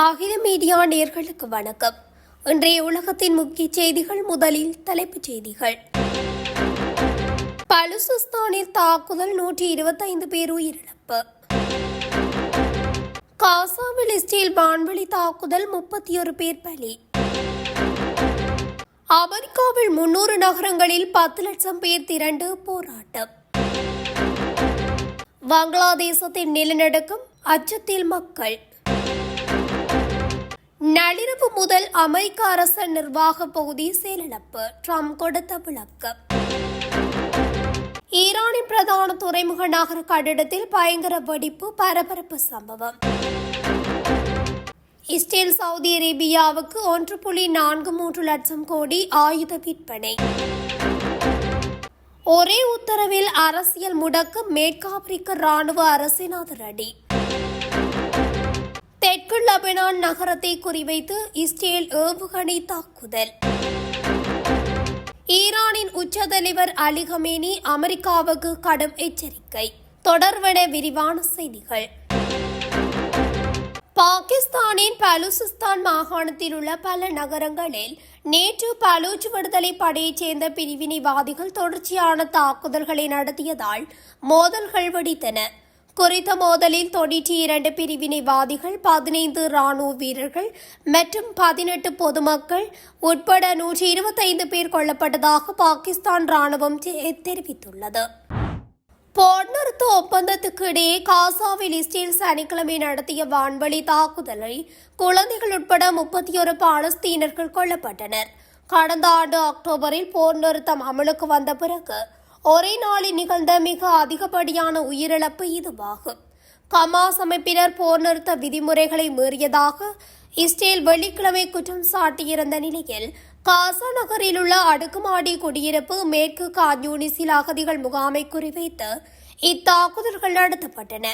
அகில மீடியா நேர்களுக்கு வணக்கம். இன்றைய உலகத்தின் முக்கிய செய்திகள் முதலில் தலைப்புச் செய்திகள். பலுசிஸ்தானில் தாக்குதல் நூற்றி இருபத்தைந்து பேர் உயிரிழப்பு. காசாவில் இஸ்ரேல் வான்வெளி தாக்குதல் முப்பத்தி ஒரு பேர் பலி. அமெரிக்காவில் முன்னூறு நகரங்களில் பத்து லட்சம் பேர் திரண்டு போராட்டம். வங்களாதேசத்தின் நிலநடுக்கம் அச்சத்தில் மக்கள். நள்ளிரவு முதல் அமெரிக்க அரச நிர்வாக பகுதி செயலிழப்பு. ட்ரம்ப் கொடுத்த விளக்கம். ஈரானின் பிரதான துறைமுக நகர கட்டிடத்தில் பயங்கர வெடிப்பு பரபரப்பு சம்பவம். இஸ்ரேல் சவுதி அரேபியாவுக்கு ஒன்று புள்ளி நான்கு மூன்று லட்சம் கோடி ஆயுத விற்பனை. ஒரே உத்தரவில் அரசியல் முடக்கு மேற்காப்பிரிக்க ராணுவ அரசின் அதிரடி. தெற்கு லெபனான் நகரத்தை குறிவைத்து இஸ்ரேல் ஏவுகணை தாக்குதல். ஈரானின் உச்ச தலைவர் அலி ஹமேனி அமெரிக்காவுக்கு கடும் எச்சரிக்கை. தொடர்வன விரிவான செய்திகள். பாகிஸ்தானின் பலூசிஸ்தான் மாகாணத்தில் உள்ள பல நகரங்களில் நேற்று பலூச் விடுதலை படையைச் சேர்ந்த பிரிவினைவாதிகள் தொடர்ச்சியான தாக்குதல்களை நடத்தியதால் மோதல்கள் வெடித்தன. குறித்த மோதலில் தொன்னூற்றி இரண்டு பிரிவினைவாதிகள் பதினைந்து ராணுவ வீரர்கள் மற்றும் பதினெட்டு பொதுமக்கள் உட்பட நூற்றி இருபத்தைந்து பேர் கொல்லப்பட்டதாக பாகிஸ்தான் ராணுவம் தெரிவித்துள்ளது. போர்நிறுத்த ஒப்பந்தத்துக்கு இடையே காசாவில் இஸ்ரேல் சனிக்கிழமை நடத்திய வான்வழி தாக்குதலில் குழந்தைகள் உட்பட முப்பத்தி ஒரு பாலஸ்தீனர்கள் கொல்லப்பட்டனர். கடந்த ஆண்டு அக்டோபரில் போர் நிறுத்தம் அமலுக்கு வந்த பிறகு ஒரே நாளில் நிகழ்ந்த மிக அதிகப்படியான உயிரிழப்பு இதுவாகும். கமாஸ் அமைப்பினர் போர் நிறுத்த விதிமுறைகளை மீறியதாக இஸ்ரேல் வெள்ளிக்கிழமை குற்றம் சாட்டியிருந்த நிலையில் காசா நகரில் உள்ள அடுக்குமாடி குடியிருப்பு மேற்கு காஞ்சூனிசில் அகதிகள் முகாமை குறிவைத்து இத்தாக்குதல்கள் நடத்தப்பட்டன.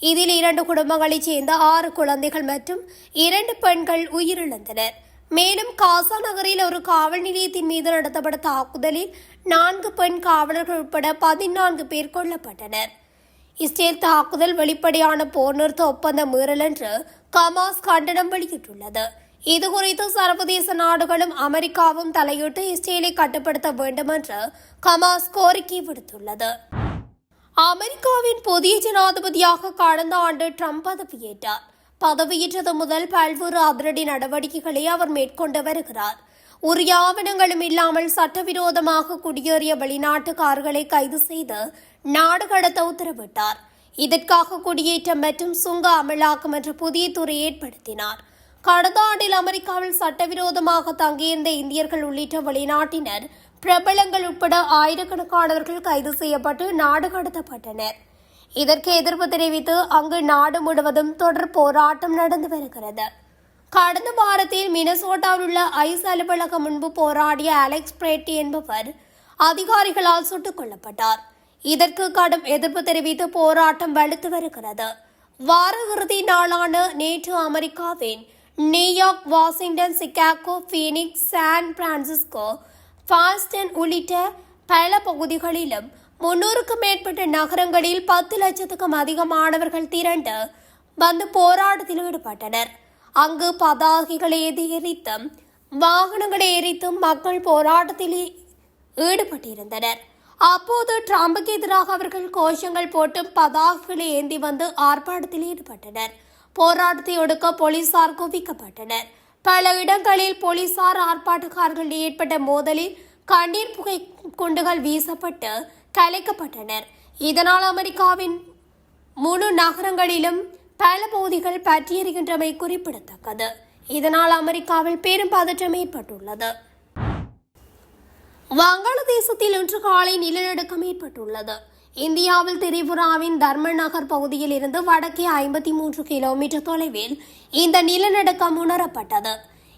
இதில் இரண்டு குடும்பங்களைச் சேர்ந்த ஆறு குழந்தைகள் மற்றும் இரண்டு பெண்கள் உயிரிழந்தனர். மேலும் காசா நகரில் ஒரு காவல் நிலையத்தின் மீது நடத்தப்பட்ட தாக்குதலில் நான்கு பெண் காவலர்கள் உட்பட பதினான்கு பேர் கொல்லப்பட்டனர். இஸ்ரேல் தாக்குதல் வெளிப்படையான போர் நிறுத்த ஒப்பந்த மீறல் என்று கமாஸ் கண்டனம் வெளியிட்டுள்ளது. இதுகுறித்து சர்வதேச நாடுகளும் அமெரிக்காவும் தலையிட்டு இஸ்ரேலை கட்டுப்படுத்த வேண்டும் என்று கமாஸ் கோரிக்கை விடுத்துள்ளது. அமெரிக்காவின் புதிய ஜனாதிபதியாக கடந்த ஆண்டு ட்ரம்ப் பதவியேற்றார். பதவியேற்றது முதல் பல்வேறு அதிரடி நடவடிக்கைகளை அவர் மேற்கொண்டு வருகிறார். உரிய ஆவணங்களும் இல்லாமல் சட்டவிரோதமாக குடியேறிய வெளிநாட்டுக்காரர்களை கைது செய்து நாடு கடத்த உத்தரவிட்டார். இதற்காக குடியேற்றம் மற்றும் சுங்க அமலாக்கம் என்ற புதிய துறை ஏற்படுத்தினார். கடந்த ஆண்டில் அமெரிக்காவில் சட்டவிரோதமாக தங்கியிருந்த இந்தியர்கள் உள்ளிட்ட வெளிநாட்டினர் பிரபலங்கள் உட்பட ஆயிரக்கணக்கானவர்கள் கைது செய்யப்பட்டு நாடு கடத்தப்பட்டனர். இதற்கு எதிர்ப்பு தெரிவித்து அங்கு நாடு முழுவதும் தொடர் போராட்டம் நடந்து வருகிறது. கடந்த வாரத்தில் மினசோட்டாவில் உள்ள ஐஸ் அலுவலகம் முன்பு போராடிய அலெக்ஸ் பிரேட்டி என்பவர் அதிகாரிகளால் சுட்டுக் கொல்லப்பட்டார். இதற்கு கடும் எதிர்ப்பு தெரிவித்து போராட்டம் வலுத்து வருகிறது. வார இறுதி நாளான நேற்று அமெரிக்காவின் New York Washington Chicago Phoenix San Francisco Boston உள்ளிட்ட பல பகுதிகளிலும் முன்னூறுக்கும் மேற்பட்ட நகரங்களில் பத்து லட்சத்துக்கும் அதிகமானவர்கள் திரண்டு வந்து போராட்டத்தில் ஈடுபட்டனர். அங்கு பதாகைகளை எரித்தும் வாகனங்களை எரித்தும் மக்கள் போராட்டத்தில் ஈடுபட்டிருந்தனர். அப்போது ட்ரம்புக்கு எதிராக அவர்கள் கோஷங்கள் போட்டும் பதாகைகளை ஏந்தி வந்து ஆர்ப்பாட்டத்தில் ஈடுபட்டனர். போராட்டத்தை ஒடுக்க போலீசார் குவிக்கப்பட்டனர். பல இடங்களில் போலீசார் ஆர்ப்பாட்டக்காரர்கள் ஏற்பட்ட மோதலில் கண்ணீர் புகை குண்டுகள் வீசப்பட்டு கலைக்கப்பட்டனர். இதனால் அமெரிக்காவின் முழு நகரங்களிலும் பல பகுதிகள் பற்றியறிகின்றமை குறிப்பிடத்தக்கது. இதனால் அமெரிக்காவில் பெரும் பதற்றம் ஏற்பட்டுள்ளது. வங்காளதேசத்தில் இன்று காலை நிலநடுக்கம் ஏற்பட்டுள்ளது. இந்தியாவில் திரிபுராவின் தர்மநகர் பகுதியில் இருந்து வடக்கே ஐம்பத்தி மூன்று கிலோமீட்டர் தொலைவில் இந்த நிலநடுக்கம் உணரப்பட்டது.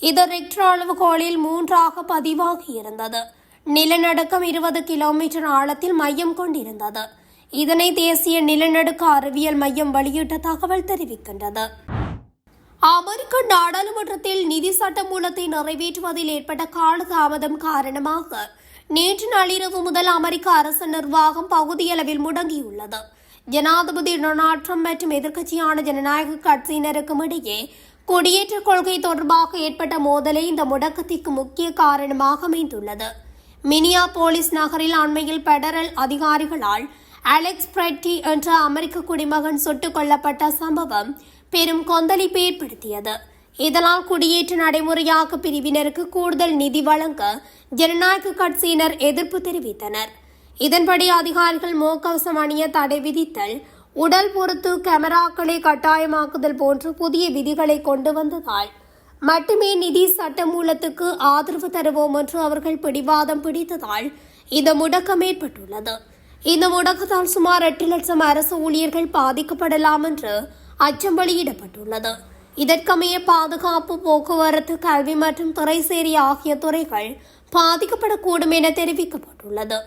இது ரிக்டர் அளவுகோலில் மூன்றாக பதிவாகியிருந்தது. நிலநடுக்கம் இருபது கிலோமீட்டர் ஆழத்தில் மையம் கொண்டிருந்தது. இதனை தேசிய நிலநடுக்க அறிவியல் மையம் வெளியிட்ட தகவல் தெரிவிக்கின்றது. அமெரிக்க நாடாளுமன்றத்தில் நிதி சட்டமூலத்தை நிறைவேற்றுவதில் ஏற்பட்ட காலதாமதம் காரணமாக நேற்று நள்ளிரவு முதல் அமெரிக்க அரசு நிர்வாகம் பகுதியளவில் முடங்கியுள்ளது. ஜனாதிபதி டொனால்ட் ட்ரம்ப் மற்றும் எதிர்க்கட்சியான ஜனநாயக கட்சியினருக்கும் இடையே குடியேற்ற கொள்கை தொடர்பாக ஏற்பட்ட மோதலே இந்த முடக்கத்திற்கு முக்கிய காரணமாக அமைந்துள்ளது. மினியா போலீஸ் நகரில் அண்மையில் பெடரல் அதிகாரிகளால் அலெக்ஸ் பிரெட்டி என்ற அமெரிக்க குடிமகன் சுட்டுக் கொல்லப்பட்ட சம்பவம் பெரும் கொந்தளிப்பை ஏற்படுத்தியது. இதனால் குடியேற்ற நடைமுறையாக்க பிரிவினருக்கு கூடுதல் நிதி வழங்க ஜனநாயக கட்சியினர் எதிர்ப்பு தெரிவித்தனர். இதன்படி அதிகாரிகள் முகக்கவசம் அணிய தடை விதித்தல் உடல் பொறுத்து கேமராக்களை கட்டாயமாக்குதல் போன்ற புதிய விதிகளை கொண்டு வந்ததால் மட்டுமே நிதி சட்டமூலத்துக்கு ஆதரவு தருவோம் என்று அவர்கள் பிடிவாதம் பிடித்ததால் இந்த முடக்கம் ஏற்பட்டுள்ளது. இந்த முடக்கத்தால் சுமார் எட்டு லட்சம் அரசு ஊழியர்கள் பாதிக்கப்படலாம் என்று அச்சம் வெளியிடப்பட்டுள்ளது. இதற்கமைய பாதுகாப்பு போக்குவரத்து கல்வி மற்றும் துறைசேரி ஆகிய துறைகள் பாதிக்கப்படக்கூடும் என தெரிவிக்கப்பட்டுள்ளது.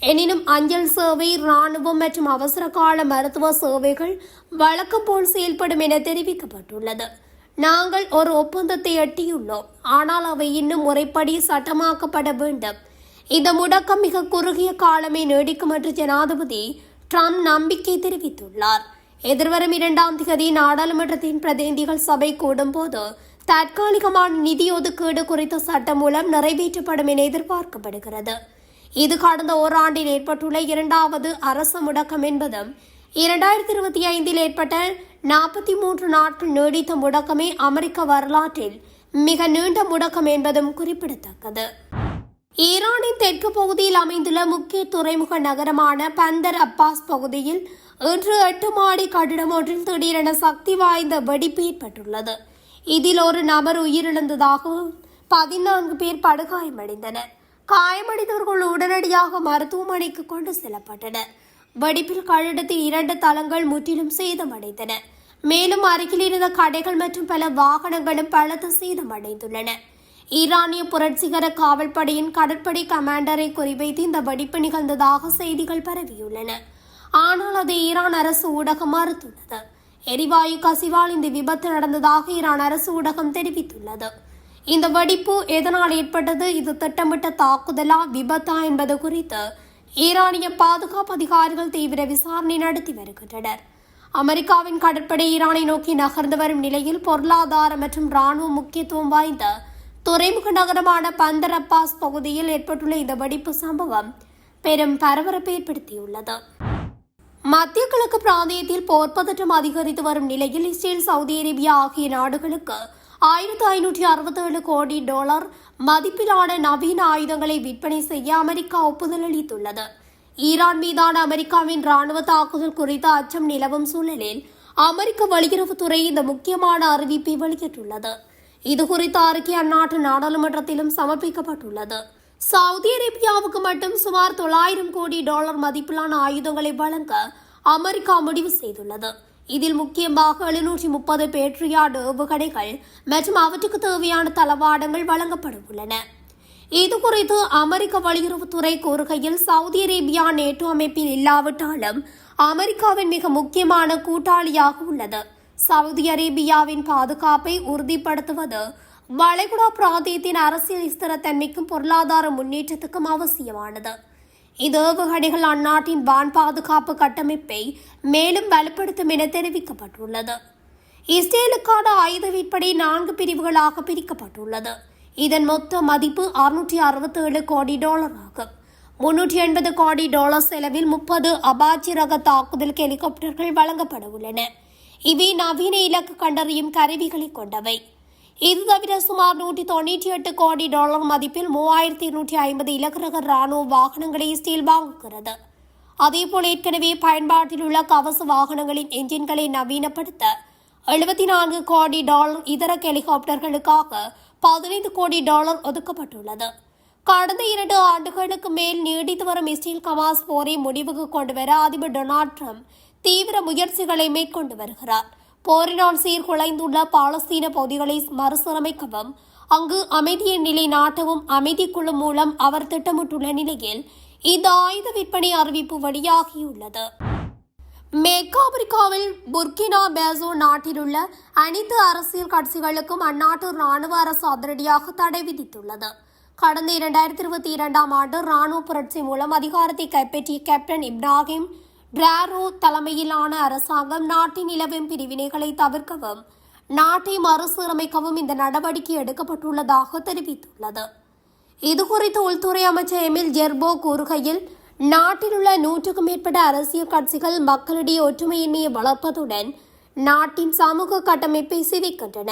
எனினும் அஞ்சல் சேவை ராணுவம் மற்றும் அவசர கால மருத்துவ சேவைகள் வழக்கம் போல் செயல்படும் என தெரிவிக்கப்பட்டுள்ளது. நாங்கள் ஒரு ஒப்பந்தத்தை எட்டியுள்ளோம். ஆனால் அவை இன்னும் முறைப்படி சட்டமாக்கப்பட வேண்டும். இந்த முடக்கம் மிக குறுகிய காலமே நீடிக்கும் என்று ஜனாதிபதி ட்ரம்ப் நம்பிக்கை தெரிவித்துள்ளார். எதிர்வரும் இரண்டாம் திகதி நாடாளுமன்றத்தின் பிரதிநிதிகள் சபை கூடும்போது தற்காலிகமான நிதி ஒதுக்கீடு குறித்த சட்டம் மூலம் நிறைவேற்றப்படும் என எதிர்பார்க்கப்படுகிறது. இது கடந்த ஓராண்டில் ஏற்பட்டுள்ள இரண்டாவது அரசு முடக்கம் என்பதும் இரண்டாயிரத்தி இருபத்தி ஐந்தில் ஏற்பட்ட நாற்பத்தி மூன்று நாட்கள் நீடித்த முடக்கமே அமெரிக்க வரலாற்றில் மிக நீண்ட முடக்கம் என்பதும் குறிப்பிடத்தக்கது. ஈரானின் தெற்கு பகுதியில் அமைந்துள்ள முக்கிய துறைமுக நகரமான பந்தர் அப்பாஸ் பகுதியில் இன்று எட்டு மாடி கட்டிடம் ஒன்றில் திடீரென சக்தி வாய்ந்த வெடிப்பு ஏற்பட்டுள்ளது. இதில் ஒரு நபர் உயிரிழந்ததாகவும் பதினான்கு பேர் படுகாயமடைந்தனர். காயமடைந்தவர்கள் உடனடியாக மருத்துவமனைக்கு கொண்டு செல்லப்பட்டனர். வெடிப்பில் கழடத்தின் இரண்டு தளங்கள் முற்றிலும் சேதமடைந்தன. மேலும் அருகில் இருந்த கடைகள் மற்றும் பல வாகனங்களும் பலத்த சேதமடைந்துள்ளன. ஈரானிய புரட்சிகர காவல்படையின் கடற்படை கமாண்டரை குறிவைத்து இந்த வெடிப்பு நிகழ்ந்ததாக செய்திகள் பரவியுள்ளன. ஆனால் அது ஈரான் அரசு ஊடகம் மறுத்துள்ளது. எரிவாயு கசிவால் இந்த விபத்து நடந்ததாக ஈரான் அரசு ஊடகம் தெரிவித்துள்ளது. இந்த வெடிப்பு எதனால் ஏற்பட்டது? இது திட்டமிட்ட தாக்குதலா? விபத்தா என்பது குறித்து ஈரானிய பாதுகாப்பு அதிகாரிகள் தீவிர விசாரணை நடத்தி வருகின்றனர். அமெரிக்காவின் கடற்படை ஈரானை நோக்கி நகர்ந்து வரும் நிலையில் பொருளாதார மற்றும் இராணுவ முக்கியத்துவம் வாய்ந்த துறைமுக நகரமான பந்தர் அப்பாஸ் பகுதியில் ஏற்பட்டுள்ள இந்த வெடிப்பு சம்பவம் பெரும் பரபரப்பை ஏற்படுத்தியுள்ளது. மத்திய கிழக்கு பிராந்தியத்தில் போர் பதற்றம் அதிகரித்து வரும் நிலையில் இஸ்ரேல் சவுதி அரேபியா ஆகிய நாடுகளுக்கு ஆயிரத்து ஐநூற்றி அறுபத்தேழு கோடி டாலர் மதிப்பிலான நவீன ஆயுதங்களை விற்பனை செய்ய அமெரிக்கா ஒப்புதல் அளித்துள்ளது. ஈரான் மீதான அமெரிக்காவின் ராணுவ தாக்குதல் குறித்த அச்சம் நிலவும் சூழலில் அமெரிக்க வெளியுறவுத்துறை இந்த முக்கியமான அறிவிப்பை வெளியிட்டுள்ளது. இது குறித்த அறிக்கை அந்நாட்டு நாடாளுமன்றத்திலும் சமர்ப்பிக்கப்பட்டுள்ளது. சவுதி அரேபியாவுக்கு மட்டும் சுமார் தொள்ளாயிரம் கோடி டாலர் மதிப்பிலான ஆயுதங்களை வழங்க அமெரிக்கா முடிவு செய்துள்ளது. இதில் முக்கியமாக எழுநூற்றி முப்பது பேட்ரியாட் ஏவுகணைகள் மற்றும் அவற்றுக்கு தேவையான தளவாடங்கள் வழங்கப்பட உள்ளன. இது குறித்து அமெரிக்க வெளியுறவுத்துறை கூறுகையில் சவுதி அரேபியா நேட்டோ அமைப்பில் இல்லாவிட்டாலும் அமெரிக்காவின் மிக முக்கியமான கூட்டாளியாக உள்ளது. சவுதி அரேபியாவின் பாதுகாப்பை உறுதிப்படுத்துவது வளைகுடா பிராந்தியத்தின் அரசியல் ஸ்திரத்தன்மைக்கும் பொருளாதார முன்னேற்றத்துக்கும் அவசியமானது. இது அந்நாட்டின் வான் பாதுகாப்பு கட்டமைப்பை மேலும் வலுப்படுத்தும் என தெரிவிக்கப்பட்டுள்ளது. இஸ்ரேலுக்கான ஆயுத விற்பனை நான்கு பிரிவுகளாக பிரிக்கப்பட்டுள்ளது. இதன் மொத்த மதிப்பு அறுநூற்றி அறுபத்தேழு கோடி டாலர் ஆகும். முன்னூற்றி எண்பது கோடி டாலர் செலவில் முப்பது அபாச்சி ரக தாக்குதல் ஹெலிகாப்டர்கள் வழங்கப்பட உள்ளன. இவை நவீன இலக்கு கண்டறியும் கருவிகளை கொண்டவை. இது தவிர சுமார் நூற்றி தொண்ணூற்றி எட்டு கோடி டாலர் மதிப்பில் மூவாயிரத்தி இருநூற்றி ஐம்பது இலகுரக ராணுவ வாகனங்களை ஸ்டீல் வாங்குகிறது. அதேபோல் ஏற்கனவே பயன்பாட்டில் உள்ள கவச வாகனங்களின் என்ஜின்களை நவீனப்படுத்த எழுபத்தி நான்கு கோடி டாலர் இதர ஹெலிகாப்டர்களுக்காக பதினைந்து கோடி டாலர் ஒதுக்கப்பட்டுள்ளது. கடந்த இரண்டு ஆண்டுகளுக்கு மேல் நீடித்து வரும் இஸ்ரேல் கமாஸ் போரை முடிவுக்கு கொண்டு வர அதிபர் டொனால்ட் ட்ரம்ப் தீவிர முயற்சிகளை மேற்கொண்டு வருகிறார். போரினால் சீர்குலைந்துள்ள பாலஸ்தீன பகுதிகளை மறுசீரமைக்கவும் அங்கு அமைதியை நிலைநாட்டவும் அமைதி குழு மூலம் அவர் திட்டமிட்டுள்ள நிலையில் இந்த ஆயுத விற்பனை அறிவிப்பு வெளியாகியுள்ளது. மேற்கு ஆப்பிரிக்காவில் புர்கினா பேசோ நாட்டிலுள்ள அனைத்து அரசியல் கட்சிகளுக்கும் அந்நாட்டு ராணுவ அரசு அதிரடியாக தடை விதித்துள்ளது. கடந்த இரண்டாயிரத்தி இருபத்தி இரண்டாம் ஆண்டு ராணுவ புரட்சி மூலம் அதிகாரத்தை கைப்பற்றிய கேப்டன் இப்ராஹிம் பிராரோ தலைமையிலான அரசாங்கம் நாட்டின் நிலவும் பிரிவினைகளை தவிர்க்கவும் நாட்டை மறுசீரமைக்கவும் இந்த நடவடிக்கை எடுக்கப்பட்டுள்ளதாக தெரிவித்துள்ளது. இதுகுறித்து உள்துறை அமைச்சர் எமில் ஜெர்போ கூறுகையில் நாட்டில் உள்ள நூற்றுக்கும் மேற்பட்ட அரசியல் கட்சிகள் மக்களிடையே ஒற்றுமையின்மையை வளர்ப்பதுடன் நாட்டின் சமூக கட்டமைப்பை சிதைக்கின்றன.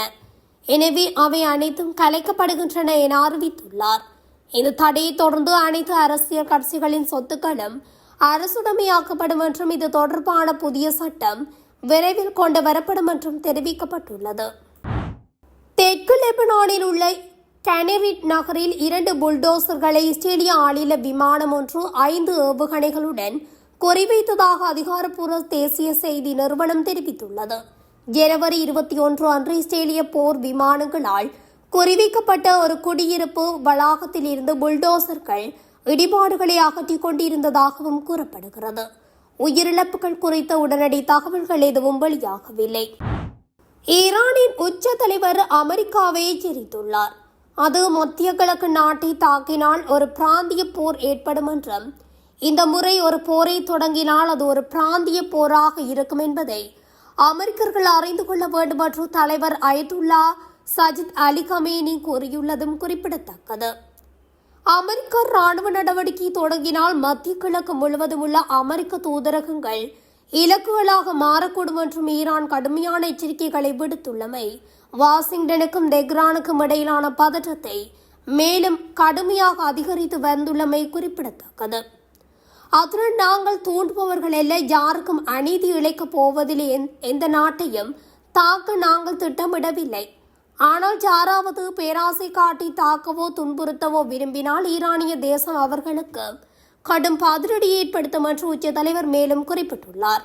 எனவே அவை அனைத்தும் கலைக்கப்படுகின்றன என அறிவித்துள்ளார். இந்த தடையை தொடர்ந்து அனைத்து அரசியல் கட்சிகளின் சொத்துக்களும் அரசுடைமையாக்கப்படும் என்றும் இது தொடர்பான புதிய சட்டம் விரைவில் கொண்டு வரப்படும் என்றும் தெரிவிக்கப்பட்டுள்ளது. தெற்கு லெபனானில் உள்ள கனரிட் நகரில் இரண்டு புல்டோசர்களை இஸ்ரேலிய ஆளில விமானம் ஒன்று ஐந்து ஏவுகணைகளுடன் குறிவைத்ததாக அதிகாரப்பூர்வ தேசிய செய்தி நிறுவனம் தெரிவித்துள்ளது. ஜனவரி இருபத்தி ஒன்று அன்று இஸ்ரேலிய போர் விமானங்களால் குறிவைக்கப்பட்ட ஒரு குடியிருப்பு வளாகத்தில் இருந்து புல்டோசர்கள் இடிபாடுகளை அகற்றிக் கொண்டிருந்ததாகவும் கூறப்படுகிறது. உயிரிழப்புகள் குறித்த உடனடி தகவல்கள் எதுவும் வெளியாகவில்லை. ஈரானின் உச்ச தலைவர் அமெரிக்காவை எச்சரித்துள்ளார். அது மத்திய கிழக்கு நாட்டை தாக்கினால் ஒரு பிராந்திய போர் ஏற்படும் என்றும் இந்த முறை ஒரு போரை தொடங்கினால் அது ஒரு பிராந்திய போராக இருக்கும் என்பதை அமெரிக்கர்கள் அறிந்து கொள்ள வேண்டும் என்று தலைவர் அயதுல்லா சஜித் அலி கமேனி கூறியுள்ளதும் குறிப்பிடத்தக்கது. அமெரிக்க ராணுவ நடவடிக்கை தொடங்கினால் மத்திய கிழக்கு முழுவதும் உள்ள அமெரிக்க தூதரகங்கள் இலக்குகளாக மாறக்கூடும் என்றும் ஈரான் கடுமையான எச்சரிக்கைகளை விடுத்துள்ளமை. வாஷிங்டனுக்கும் தெஹ்ரானுக்கும் இடையிலான பதற்றத்தை மேலும் கடுமையாக அதிகரித்து வந்துள்ளமை குறிப்பிடத்தக்கது. அத்துடன் நாங்கள் தூண்டுபவர்கள் அல்ல யாருக்கும் அநீதி இழைக்கப் போவதில்லை எந்த நாட்டையும் தாக்க நாங்கள் திட்டமிடவில்லை. ஆனால் யாராவது பேராசை காட்டி தாக்கவோ துன்புறுத்தவோ விரும்பினால் ஈரானிய தேசம் அவர்களுக்கு கடும் பதிலடி ஏற்படுத்தும் என்று உச்ச தலைவர் மேலும் குறிப்பிட்டுள்ளார்.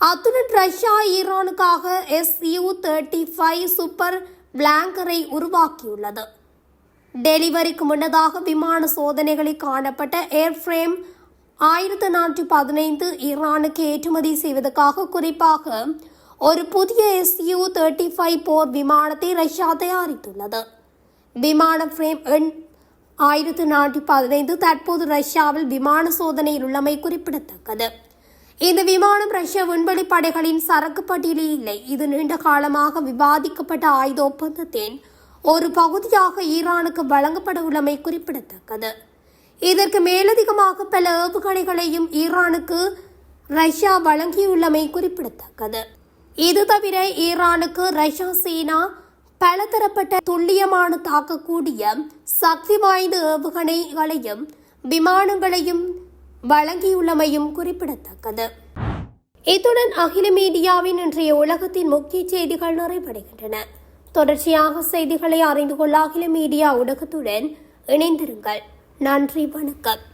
அத்துடன் ரஷ்யா ஈரானுக்காக எஸ்யூ தேர்ட்டி ஃபைவ் சூப்பர் பிளாங்கரை உருவாக்கியுள்ளது. டெலிவரிக்கு முன்னதாக விமான சோதனைகளில் காணப்பட்ட ஏர்ஃப்ரேம் ஆயிரத்து நானூற்றி பதினைந்து ஈரானுக்கு ஏற்றுமதி செய்வதற்காக குறிப்பாக ஒரு புதிய எஸ்யூ தேர்ட்டி ஃபைவ் போர் விமானத்தை ரஷ்யா தயாரித்துள்ளது விமான ஃப்ரேம் எண் ஆயிரத்து நானூற்றி பதினைந்து தற்போது ரஷ்யாவில் விமான சோதனையில் உள்ளமை குறிப்பிடத்தக்கது இந்த விமானம் ரஷ்ய விண்வெளி படைகளின் சரக்கு பட்டியலில் இல்லை இது நீண்ட காலமாக விவாதிக்கப்பட்ட ஆயுத ஒப்பந்தத்தின் ஒரு பகுதியாக ஈரானுக்கு வழங்கப்பட உள்ளமை குறிப்பிடத்தக்கது இதற்கு மேலதிகமாக பல ஏவுகணைகளையும் ஈரானுக்கு ரஷ்யா வழங்கியுள்ளமை குறிப்பிடத்தக்கது இது தவிர ஈரானுக்கு ரஷ்யா சீனா பலதரப்பட்ட துல்லியமான தாக்கக்கூடிய சக்தி வாய்ந்த ஏவுகணைகளையும் விமானங்களையும் வழங்கியுள்ளமையும் குறிப்பிடத்தக்கது. இத்துடன் அகில மீடியாவின் இன்றைய உலகத்தின் முக்கிய செய்திகள் நிறைவடைகின்றன. தொடர்ச்சியாக செய்திகளை அறிந்து கொள்ள அகில மீடியா ஊடகத்துடன் இணைந்திருங்கள். நன்றி வணக்கம்.